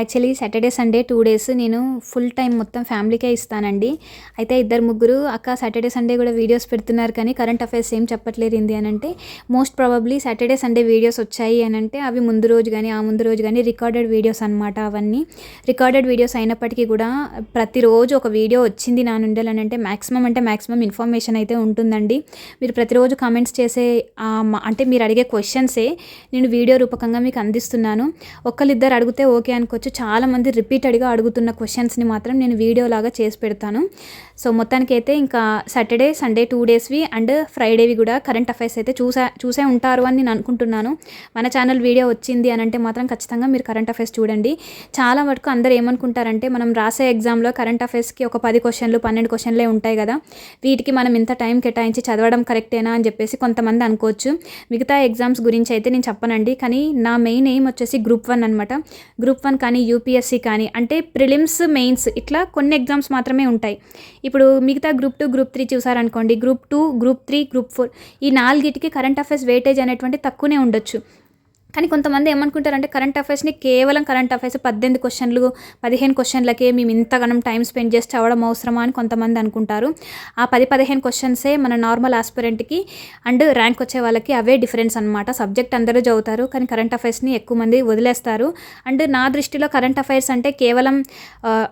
Actually Saturday Sunday two days నేను full time మొత్తం ఫ్యామిలీకే ఇస్తానండి. అయితే ఇద్దరు ముగ్గురు అక్క సాటర్డే సండే కూడా వీడియోస్ పెడుతున్నారు కానీ కరెంట్ అఫైర్స్ ఏం చెప్పట్లేదు ఏంది అని అంటే most probably Saturday Sunday videos వచ్చాయి అని అంటే అవి ముందు రోజు కానీ ఆ ముందు రోజు కానీ రికార్డెడ్ వీడియోస్ అనమాట అవన్నీ. రికార్డెడ్ వీడియోస్ అయినప్పటికీ కూడా ప్రతిరోజు ఒక వీడియో వచ్చింది నా నుండి అని అంటే మ్యాక్సిమం అంటే మ్యాక్సిమం ఇన్ఫర్మేషన్ అయితే ఉంటుందండి. మీరు ప్రతిరోజు కామెంట్స్ చేసే అంటే మీరు అడిగే క్వశ్చన్సే నేను వీడియో రూపకంగా మీకు అందిస్తున్నాను. ఒకళ్ళిద్దరు అడిగితే ఓకే అనుకోవచ్చు. చాలామంది రిపీటెడ్గా అడుగుతున్న క్వశ్చన్స్ని మాత్రం నేను వీడియో లాగా చేసి పెడతాను. సో మొత్తానికైతే ఇంకా సాటర్డే సండే టూ డేస్వి అండ్ ఫ్రైడేవి కూడా కరెంట్ అఫైర్స్ అయితే చూసా చూసే ఉంటారు అని నేను అనుకుంటున్నాను. మన ఛానల్ వీడియో వచ్చింది అని అంటే మాత్రం ఖచ్చితంగా మీరు కరెంట్ అఫైర్స్ చూడండి. చాలా వరకు అందరు ఏమనుకుంటారంటే మనం రాసే ఎగ్జామ్లో కరెంట్ అఫైర్స్కి ఒక పది క్వశ్చన్లు పన్నెండు క్వశ్చన్లే ఉంటాయి కదా. వీటికి మనం ఇంత టైం కేటాయించి చదవడం కరెక్టేనా అని చెప్పేసి కొంతమంది అనుకోవచ్చు. మిగతా ఎగ్జామ్స్ గురించి అయితే నేను చెప్పనండి. కానీ నా మెయిన్ ఎయిమ్ వచ్చేసి గ్రూప్ వన్ అనమాట గ్రూప్ వన్ కానీ యూపీఎస్సీ కానీ అంటే ప్రిలిమ్స్ మెయిన్స్ ఇట్లా కొన్ని ఎగ్జామ్స్ మాత్రమే ఉంటాయి. ఇప్పుడు మిగతా group two group three చూసారనుకోండి group two group three group four ఈ నాలుగిటికి కరెంట్ అఫైర్స్ వెయిటేజ్ అనేటువంటి తక్కువనే ఉండొచ్చు. కానీ కొంతమంది ఏమనుకుంటారంటే కరెంట్ అఫైర్స్ని కేవలం కరెంట్ అఫైర్స్ పద్దెనిమిది క్వశ్చన్లు పదిహేను క్వశ్చన్లకే మేము ఇంతగానం టైం స్పెండ్ చేసి చదవడం అవసరమా అని కొంతమంది అనుకుంటారు. ఆ పది పదిహేను క్వశ్చన్సే మన నార్మల్ ఆస్పిరెంట్కి అండ్ ర్యాంక్ వచ్చే వాళ్ళకి అవే డిఫరెన్స్ అనమాట సబ్జెక్ట్ అందరూ చదువుతారు కానీ కరెంట్ అఫైర్స్ని ఎక్కువ మంది వదిలేస్తారు. అండ్ నా దృష్టిలో కరెంట్ అఫైర్స్ అంటే కేవలం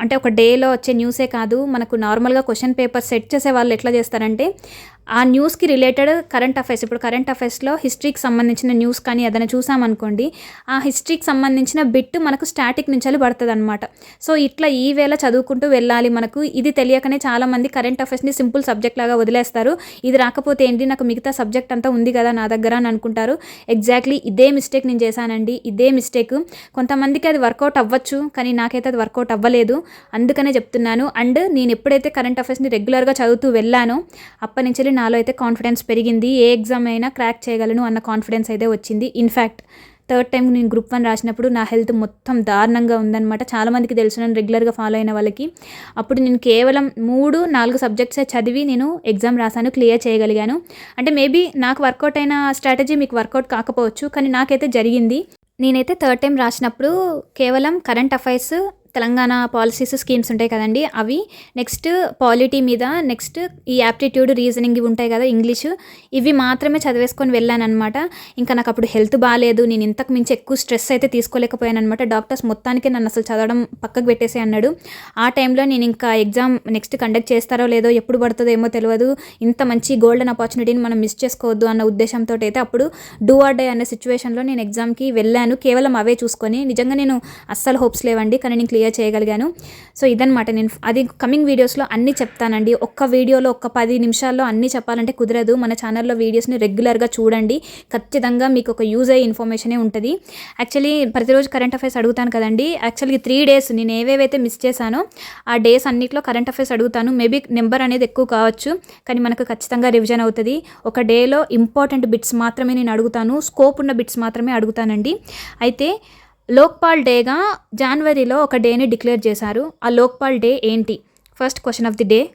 అంటే ఒక డేలో వచ్చే న్యూసే కాదు. మనకు నార్మల్గా క్వశ్చన్ పేపర్ సెట్ చేసే వాళ్ళు ఎట్లా చేస్తారంటే ఆ న్యూస్కి రిలేటెడ్ కరెంట్ అఫైర్స్ ఇప్పుడు కరెంట్ అఫైర్స్లో హిస్టరీకి సంబంధించిన న్యూస్ కానీ ఏదైనా చూసామనుకోండి ఆ హిస్టరీకి సంబంధించిన బిట్ మనకు స్టాటిక్ నుంచి పడుతుంది అనమాట సో ఇట్లా ఈ వేళ చదువుకుంటూ వెళ్ళాలి మనకు. ఇది తెలియకనే చాలామంది కరెంట్ అఫైర్స్ని సింపుల్ సబ్జెక్ట్ లాగా వదిలేస్తారు. ఇది రాకపోతే ఏంటి? నాకు మిగతా సబ్జెక్ట్ అంతా ఉంది కదా నా దగ్గర అని అనుకుంటారు. ఎగ్జాక్ట్లీ ఇదే మిస్టేక్ నేను చేశానండి. ఇదే మిస్టేక్. కొంతమందికి అది వర్కౌట్ అవ్వచ్చు కానీ నాకైతే అది వర్కౌట్ అవ్వలేదు. అందుకనే చెప్తున్నాను. అండ్ నేను ఎప్పుడైతే కరెంట్ అఫైర్స్ని రెగ్యులర్గా చదువుతూ వెళ్ళానో అప్పటి నుంచి నాలో అయితే కాన్ఫిడెన్స్ పెరిగింది. ఏ ఎగ్జామ్ అయినా క్రాక్ చేయగలను అన్న కాన్ఫిడెన్స్ అయితే వచ్చింది. ఇన్ఫ్యాక్ట్ థర్డ్ టైం నేను గ్రూప్ వన్ రాసినప్పుడు నా హెల్త్ మొత్తం దారుణంగా ఉందన్నమాట. చాలామందికి తెలుసు నేను రెగ్యులర్గా ఫాలో అయిన వాళ్ళకి. అప్పుడు నేను కేవలం మూడు నాలుగు సబ్జెక్ట్సే చదివి నేను ఎగ్జామ్ రాసాను క్లియర్ చేయగలిగాను. అంటే మేబీ నాకు వర్కౌట్ అయిన స్ట్రాటజీ మీకు వర్కౌట్ కాకపోవచ్చు కానీ నాకైతే జరిగింది. నేనైతే థర్డ్ టైం రాసినప్పుడు కేవలం current affairs Telangana policies schemes ఉంటాయి కదండి అవి నెక్స్ట్ పాలిటీ మీద నెక్స్ట్ ఈ యాప్టిట్యూడ్ రీజనింగ్ ఇవి ఉంటాయి కదా ఇంగ్లీషు ఇవి మాత్రమే చదివేసుకొని వెళ్ళాను అనమాట ఇంకా నాకు అప్పుడు హెల్త్ బాగాలేదు నేను ఇంతకు మించి ఎక్కువ స్ట్రెస్ అయితే తీసుకోలేకపోయాను అనమాట డాక్టర్స్ మొత్తానికి నన్ను అసలు చదవడం పక్కకు పెట్టేసి అన్నాడు. ఆ టైంలో నేను ఇంకా ఎగ్జామ్ నెక్స్ట్ కండక్ట్ చేస్తారో లేదో ఎప్పుడు పడుతుందో ఏమో తెలియదు ఇంత మంచి గోల్డెన్ ఆపర్చునిటీని మనం మిస్ చేసుకోవద్దు అన్న ఉద్దేశంతో అయితే అప్పుడు డూ ఆర్ డే అనే సిచ్యువేషన్లో నేను ఎగ్జామ్కి వెళ్ళాను. కేవలం అవే చూసుకొని. నిజంగా నేను అస్సలు హోప్స్ లేవండి. కానీ నేను క్లియర్ చేయగలిగాను. సో ఇదనమాట నేను అది కమింగ్ వీడియోస్లో అన్నీ చెప్తానండి. ఒక్క వీడియోలో ఒక్క పది నిమిషాల్లో అన్నీ చెప్పాలంటే కుదరదు. మన ఛానల్లో వీడియోస్ని రెగ్యులర్గా చూడండి. ఖచ్చితంగా మీకు ఒక యూజ్ అయ్యే ఇన్ఫర్మేషనే ఉంటుంది. యాక్చువల్లీ ప్రతిరోజు కరెంట్ అఫైర్స్ అడుగుతాను కదండి. యాక్చువల్లీ త్రీ డేస్ నేను ఏవేవైతే మిస్ చేశానో ఆ డేస్ అన్నిట్లో కరెంట్ అఫైర్స్ అడుగుతాను. మేబీ నెంబర్ అనేది ఎక్కువ కావచ్చు కానీ మనకు ఖచ్చితంగా రివిజన్ అవుతుంది. ఒక డేలో ఇంపార్టెంట్ బిట్స్ మాత్రమే నేను అడుగుతాను. స్కోప్ ఉన్న బిట్స్ మాత్రమే అడుగుతానండి. అయితే లోక్పాల్ డేగా జనవరిలో ఒక డేని డిక్లేర్ చేశారు. ఆ లోక్పాల్ డే ఏంటి? First question of the day.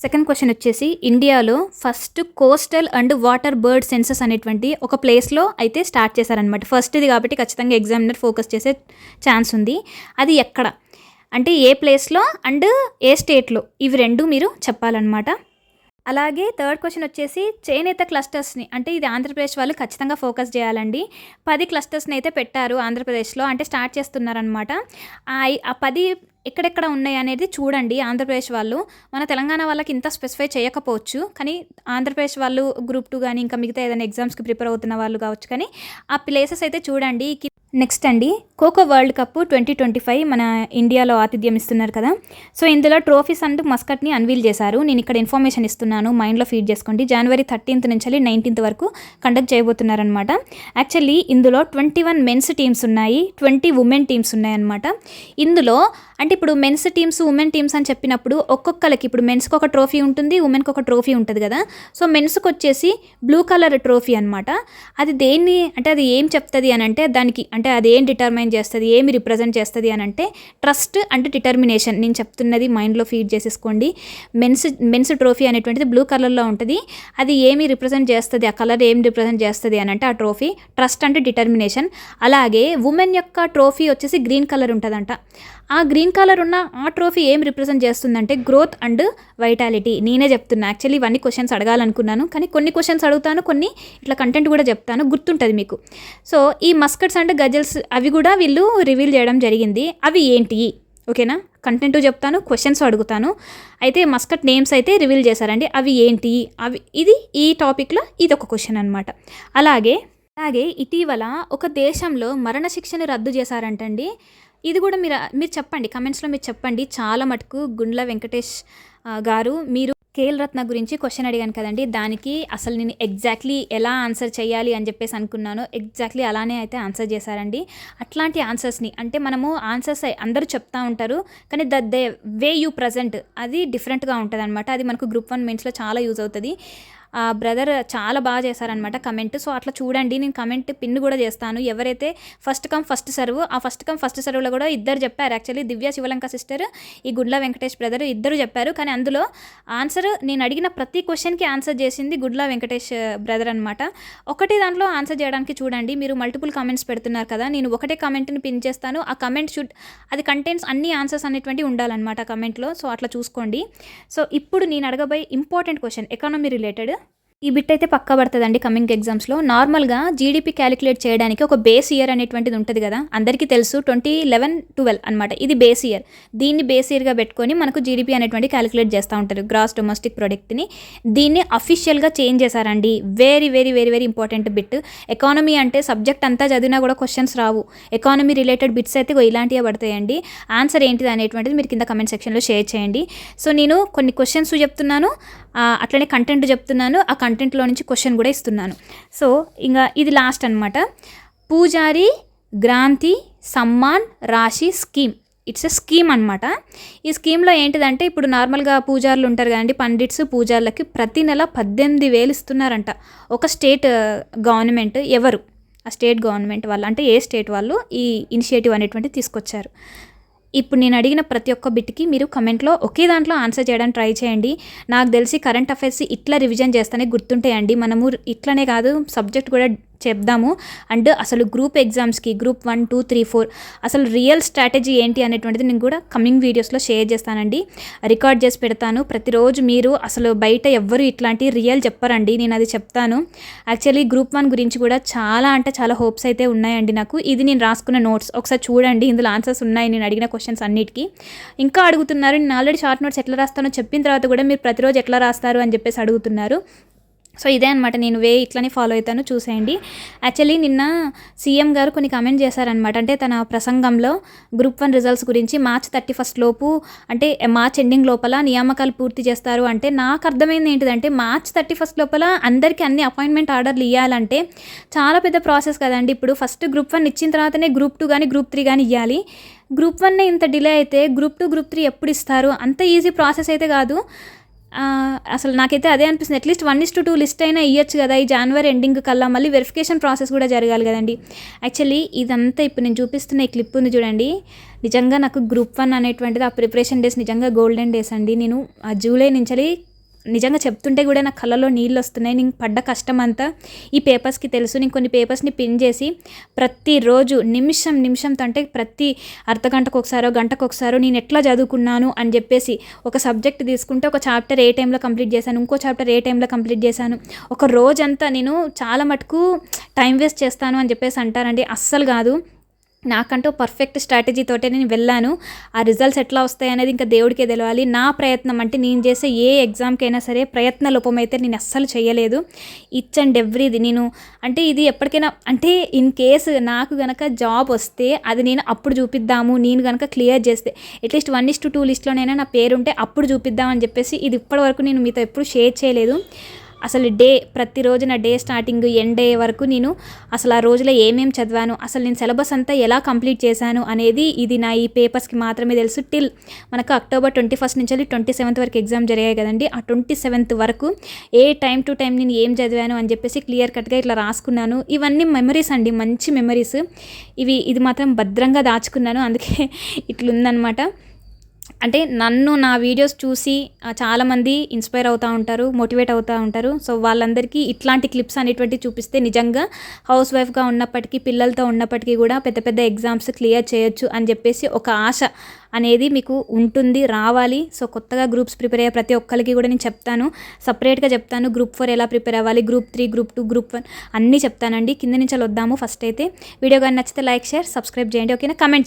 Second question వచ్చేసి ఇండియాలో first coastal and water bird census అనేటువంటి ఒక ప్లేస్లో అయితే స్టార్ట్ చేశారనమాట ఫస్ట్ ఇది కాబట్టి ఖచ్చితంగా ఎగ్జామినర్ ఫోకస్ చేసే ఛాన్స్ ఉంది. అది ఎక్కడ? అంటే ఏ ప్లేస్లో అండ్ ఏ స్టేట్లో? ఇవి రెండు మీరు చెప్పాలన్నమాట. అలాగే థర్డ్ క్వశ్చన్ వచ్చేసి చేనేత క్లస్టర్స్ని అంటే ఇది ఆంధ్రప్రదేశ్ వాళ్ళు ఖచ్చితంగా ఫోకస్ చేయాలండి. పది క్లస్టర్స్ని అయితే పెట్టారు ఆంధ్రప్రదేశ్లో అంటే స్టార్ట్ చేస్తున్నారనమాట ఆ పది ఎక్కడెక్కడ ఉన్నాయి అనేది చూడండి ఆంధ్రప్రదేశ్ వాళ్ళు. మన తెలంగాణ వాళ్ళకి ఇంత స్పెసిఫై చేయకపోవచ్చు కానీ ఆంధ్రప్రదేశ్ వాళ్ళు గ్రూప్ టూ కానీ ఇంకా మిగతా ఏదైనా ఎగ్జామ్స్కి ప్రిపేర్ అవుతున్న వాళ్ళు కావచ్చు కానీ ఆ ప్లేసెస్ అయితే చూడండి. నెక్స్ట్ అండి Kho Kho world cup twenty twenty five మన ఇండియాలో ఆతిథ్యం ఇస్తున్నారు కదా. సో ఇందులో ట్రోఫీస్ అండ్ మస్కట్ని అన్వీల్ చేశారు. నేను ఇక్కడ ఇన్ఫర్మేషన్ ఇస్తున్నాను మైండ్లో ఫీడ్ చేసుకోండి. జనవరి థర్టీన్త్ నుంచి నైన్టీన్త్ వరకు కండక్ట్ చేయబోతున్నారనమాట యాక్చువల్లీ ఇందులో ట్వంటీ వన్ మెన్స్ టీమ్స్ ఉన్నాయి ట్వంటీ ఉమెన్ టీమ్స్ ఉన్నాయన్నమాట. ఇందులో అంటే ఇప్పుడు మెన్స్ టీమ్స్ ఉమెన్ టీమ్స్ అని చెప్పినప్పుడు ఒక్కొక్కరికి ఇప్పుడు మెన్స్కి ఒక ట్రోఫీ ఉంటుంది ఉమెన్కి ఒక ట్రోఫీ ఉంటుంది కదా. సో మెన్స్కి వచ్చేసి బ్లూ కలర్ ట్రోఫీ అనమాట అది దేన్ని అంటే అది ఏం చెప్తుంది అని అంటే దానికి అంటే అది ఏం డిటర్మైన్ చేస్తుంది ఏమి రిప్రజెంట్ చేస్తుంది అని అంటే ట్రస్ట్ అంటే డిటర్మినేషన్ నేను చెప్తున్నది మైండ్లో ఫీడ్ చేసేసుకోండి. మెన్స్ మెన్స్ ట్రోఫీ అనేటువంటిది బ్లూ కలర్లో ఉంటుంది. అది ఏమి రిప్రజెంట్ చేస్తుంది ఆ కలర్ ఏం రిప్రజెంట్ చేస్తుంది అని అంటే ఆ ట్రోఫీ ట్రస్ట్ అంటే డిటర్మినేషన్ అలాగే ఉమెన్ యొక్క ట్రోఫీ వచ్చేసి గ్రీన్ కలర్ ఉంటుందంట. ఆ గ్రీన్ కలర్ ఉన్న ఆ ట్రోఫీ ఏం రిప్రజెంట్ చేస్తుందంటే గ్రోత్ అండ్ వైటాలిటీ. నేనే చెప్తున్నా. యాక్చువల్లీ ఇవన్నీ క్వశ్చన్స్ అడగాలనుకున్నాను. కానీ కొన్ని క్వశ్చన్స్ అడుగుతాను కొన్ని ఇట్లా కంటెంట్ కూడా చెప్తాను. గుర్తుంటుంది మీకు. సో ఈ మస్కట్స్ అండ్ గజల్స్ అవి కూడా వీళ్ళు రివీల్ చేయడం జరిగింది. అవి ఏంటి? ఓకేనా? కంటెంట్ చెప్తాను క్వశ్చన్స్ అడుగుతాను. అయితే మస్కట్ నేమ్స్ అయితే రివీల్ చేశారండి. అవి ఏంటి? అవి ఇది ఈ టాపిక్లో ఇది ఒక క్వశ్చన్ అనమాట అలాగే అలాగే ఇటీవల ఒక దేశంలో మరణశిక్షని రద్దు చేశారంటండి. ఇది కూడా మీరు మీరు చెప్పండి కమెంట్స్లో మీరు చెప్పండి. చాలా మటుకు గుండ్ల వెంకటేష్ గారు మీరు కేఎల్ రత్న గురించి క్వశ్చన్ అడిగాను కదండి. దానికి అసలు నేను ఎగ్జాక్ట్లీ ఎలా ఆన్సర్ చేయాలి అని చెప్పేసి అనుకున్నాను. ఎగ్జాక్ట్లీ అలానే అయితే ఆన్సర్ చేశారండి. అట్లాంటి ఆన్సర్స్ని అంటే మనము ఆన్సర్స్ అందరూ చెప్తా ఉంటారు కానీ the the way you present అది డిఫరెంట్గా ఉంటుంది అనమాట అది మనకు గ్రూప్ వన్ మెయిన్స్లో చాలా యూజ్ అవుతుంది. బ్రదర్ చాలా బాగా చేశారనమాట కమెంట్ సో అట్లా చూడండి నేను కమెంట్ పిన్ కూడా చేస్తాను. ఎవరైతే ఫస్ట్ కమ్ ఫస్ట్ సర్వ్ ఆ ఫస్ట్ కమ్ ఫస్ట్ సర్వ్లో కూడా ఇద్దరు చెప్పారు. యాక్చువల్లీ దివ్య శివలంక సిస్టర్ ఈ గుడ్ల వెంకటేష్ బ్రదర్ ఇద్దరు చెప్పారు. కానీ అందులో ఆన్సర్ నేను అడిగిన ప్రతి క్వశ్చన్కి ఆన్సర్ చేసింది గుడ్ల వెంకటేష్ బ్రదర్ అనమాట ఒకటి దాంట్లో ఆన్సర్ చేయడానికి చూడండి. మీరు మల్టిపుల్ కామెంట్స్ పెడుతున్నారు కదా నేను ఒకటే కామెంట్ని పిన్ చేస్తాను. ఆ కమెంట్ షుడ్ అది కంటెంట్స్ అన్ని ఆన్సర్స్ అనేటువంటి ఉండాలన్నమాట ఆ కమెంట్లో సో అట్లా చూసుకోండి. సో ఇప్పుడు నేను అడగబోయే ఇంపార్టెంట్ క్వశ్చన్ ఎకానమీ రిలేటెడ్ ఈ బిట్ అయితే పక్కా పడుతుందండి కమింగ్ ఎగ్జామ్స్లో నార్మల్గా జీడిపి క్యాలిక్యులేట్ చేయడానికి ఒక బేస్ ఇయర్ అనేటువంటిది ఉంటుంది కదా. అందరికీ తెలుసు ట్వంటీ లెవెన్ ట్వెల్వ్ అనమాట ఇది బేస్ ఇయర్ దీన్ని బేస్ ఇయర్గా పెట్టుకొని మనకు జీడిపి అనేటువంటి క్యాలిక్యులేట్ చేస్తూ ఉంటారు గ్రాస్ డొమెస్టిక్ ప్రొడక్ట్ని దీన్ని అఫీషియల్గా చేంజ్ చేశారండి. Very very very very important bit economy అంటే సబ్జెక్ట్ అంతా చదివినా కూడా క్వశ్చన్స్ రావు. ఎకానమీ రిలేటెడ్ బిట్స్ అయితే ఇలాంటివే పడతాయండి. ఆన్సర్ ఏంటిది అనేటువంటిది మీరు కింద కమెంట్ సెక్షన్లో షేర్ చేయండి. సో నేను కొన్ని క్వశ్చన్స్ చెప్తున్నాను. అట్లనే కంటెంట్ చెప్తున్నాను. ఆ కంటెంట్లో నుంచి క్వశ్చన్ కూడా ఇస్తున్నాను. సో ఇంకా ఇది లాస్ట్ అనమాట పూజారి గ్రాంతి సమ్మాన్ రాశి స్కీమ్. ఇట్స్ ఎ స్కీమ్ అనమాట ఈ స్కీమ్లో ఏంటిదంటే ఇప్పుడు నార్మల్గా పూజారులు ఉంటారు కదండి పండిట్స్ పూజారులకి ప్రతి నెల పద్దెనిమిది వేలు ఇస్తున్నారంట. ఒక స్టేట్ గవర్నమెంట్ ఎవరు? ఆ స్టేట్ గవర్నమెంట్ వాళ్ళు. అంటే ఏ స్టేట్ వాళ్ళు? ఈ ఇనిషియేటివ్ అనేటువంటి తీసుకొచ్చారు. ఇప్పుడు నేను అడిగిన ప్రతి ఒక్క బిట్కి మీరు కమెంట్లో ఒకే దాంట్లో ఆన్సర్ చేయడానికి ట్రై చేయండి. నాకు తెలిసి కరెంట్ అఫైర్స్ ఇట్లా రివిజన్ చేస్తేనే గుర్తుంటాయండి. మనము ఇట్లనే కాదు సబ్జెక్ట్ కూడా చెప్దాము. అండ్ అసలు గ్రూప్ ఎగ్జామ్స్కి group one two three four అసలు రియల్ స్ట్రాటజీ ఏంటి అనేటువంటిది నేను కూడా కమింగ్ వీడియోస్లో షేర్ చేస్తానండి. రికార్డ్ చేసి పెడతాను. ప్రతిరోజు మీరు అసలు బయట ఎవ్వరు ఇట్లాంటి రియల్ చెప్పరండి. నేను అది చెప్తాను. యాక్చువల్లీ గ్రూప్ వన్ గురించి కూడా చాలా అంటే చాలా హోప్స్ అయితే ఉన్నాయండి నాకు. ఇది నేను రాసుకున్న నోట్స్ ఒకసారి చూడండి. ఇందులో ఆన్సర్స్ ఉన్నాయి. నేను అడిగిన క్వశ్చన్స్ అన్నిటికీ. ఇంకా అడుగుతున్నారు. నేను ఆల్రెడీ షార్ట్ నోట్స్ ఎట్లా రాస్తానో చెప్పిన తర్వాత కూడా మీరు ప్రతిరోజు ఎట్లా రాస్తారు అని చెప్పేసి అడుగుతున్నారు. సో ఇదే అనమాట నేను వే ఇట్లనే ఫాలో అవుతాను చూసేయండి. యాక్చువల్లీ నిన్న సీఎం గారు కొన్ని కమెంట్ చేశారనమాట అంటే తన ప్రసంగంలో గ్రూప్ వన్ రిజల్ట్స్ గురించి మార్చ్ థర్టీ ఫస్ట్ లోపు అంటే మార్చ్ ఎండింగ్ లోపల నియామకాలు పూర్తి చేస్తారు అంటే నాకు అర్థమైంది ఏంటిదంటే మార్చ్ థర్టీ ఫస్ట్ లోపల అందరికీ అన్ని అపాయింట్మెంట్ ఆర్డర్లు ఇవ్వాలంటే చాలా పెద్ద ప్రాసెస్ కదండి. ఇప్పుడు ఫస్ట్ గ్రూప్ వన్ ఇచ్చిన తర్వాతనే గ్రూప్ టూ కానీ గ్రూప్ త్రీ కానీ ఇవ్వాలి గ్రూప్ వన్ ఇంత డిలే అయితే గ్రూప్ టూ గ్రూప్ త్రీ ఎప్పుడు ఇస్తారు? అంత ఈజీ ప్రాసెస్ అయితే కాదు. అసలు నాకైతే అదే అనిపిస్తుంది. At least one is to two list అయినా ఇవ్వచ్చు కదా. ఈ జనవరి ఎండింగ్ కల్లా మళ్ళీ వెరిఫికేషన్ ప్రాసెస్ కూడా జరగాలి కదండి. యాక్చువల్లీ ఇదంతా ఇప్పుడు నేను చూపిస్తున్న ఈ క్లిప్ ఉంది చూడండి. నిజంగా నాకు గ్రూప్ వన్ అనేటువంటిది ఆ ప్రిపరేషన్ డేస్ నిజంగా గోల్డెన్ డేస్ అండి. నేను ఆ జూలై నుంచి నిజంగా చెప్తుంటే కూడా నా కళ్ళలో నీళ్ళు వస్తున్నాయి నేను పడ్డ కష్టం అంతా ఈ పేపర్స్కి తెలుసు. నేను కొన్ని పేపర్స్ని పిన్ చేసి ప్రతిరోజు నిమిషం నిమిషంతో అంటే ప్రతి అర్ధ గంటకు ఒకసారో గంటకు ఒకసారో నేను ఎట్లా చదువుకున్నాను అని చెప్పేసి ఒక సబ్జెక్ట్ తీసుకుంటే ఒక చాప్టర్ ఏ టైంలో కంప్లీట్ చేశాను ఇంకో చాప్టర్ ఏ టైంలో కంప్లీట్ చేశాను. ఒక రోజంతా నేను చాలా మటుకు టైం వేస్ట్ చేస్తాను అని చెప్పేసి అంటారండి. అస్సలు కాదు. నాకంటూ పర్ఫెక్ట్ స్ట్రాటజీ తోటే నేను వెళ్ళాను. ఆ రిజల్ట్స్ ఎట్లా వస్తాయి అనేది ఇంకా దేవుడికే తెలవాలి. నా ప్రయత్నం అంటే నేను చేసే ఏ ఎగ్జామ్కైనా సరే ప్రయత్న లోపమైతే నేను అస్సలు చేయలేదు. ఇచ్ అండ్ ఎవ్రీది నేను అంటే ఇది ఎప్పటికైనా అంటే ఇన్ కేసు నాకు గనక జాబ్ వస్తే అది నేను అప్పుడు చూపిద్దాము నేను గనక క్లియర్ చేస్తే. At least one is to two లిస్ట్లోనైనా నా పేరుంటే అప్పుడు చూపిద్దామని చెప్పేసి ఇది ఇప్పటివరకు నేను మీతో ఎప్పుడు షేర్ చేయలేదు. అసలు డే ప్రతిరోజు నా డే స్టార్టింగ్ ఎండ్ అయ్యే వరకు నేను అసలు ఆ రోజులో ఏమేమి చదివాను అసలు నేను సిలబస్ అంతా ఎలా కంప్లీట్ చేశాను అనేది ఇది నా ఈ పేపర్స్కి మాత్రమే తెలుసు టిల్ మనకు అక్టోబర్ ట్వంటీ ఫస్ట్ నుంచి ట్వంటీ సెవెంత్ వరకు ఎగ్జామ్ జరిగాయి కదండి. ఆ ట్వంటీ సెవెంత్ వరకు ఏ టైం టు టైం నేను ఏం చదివాను అని చెప్పేసి క్లియర్ కట్గా ఇట్లా రాసుకున్నాను. ఇవన్నీ మెమరీస్ అండి మంచి మెమరీస్. ఇవి ఇది మాత్రం భద్రంగా దాచుకున్నాను. అందుకే ఇట్లుందనమాట. అంటే నన్ను నా వీడియోస్ చూసి చాలామంది ఇన్స్పైర్ అవుతూ ఉంటారు మోటివేట్ అవుతూ ఉంటారు. సో వాళ్ళందరికీ ఇట్లాంటి క్లిప్స్ అనేటువంటివి చూపిస్తే నిజంగా హౌస్ వైఫ్గా ఉన్నప్పటికీ పిల్లలతో ఉన్నప్పటికీ కూడా పెద్ద పెద్ద ఎగ్జామ్స్ క్లియర్ చేయొచ్చు అని చెప్పేసి ఒక ఆశ అనేది మీకు ఉంటుంది రావాలి. సో కొత్తగా గ్రూప్స్ ప్రిపేర్ అయ్యే ప్రతి ఒక్కరికి కూడా నేను చెప్తాను. సపరేట్గా చెప్తాను గ్రూప్ ఫోర్ ఎలా ప్రిపేర్ అవ్వాలి group three group two group one అన్నీ చెప్తానండి. కింద నుంచి వద్దాము ఫస్ట్ అయితే. వీడియో కానీ నచ్చితే లైక్ షేర్ సబ్స్క్రైబ్ చేయండి. ఓకేనా? కమెంట్ చేయండి.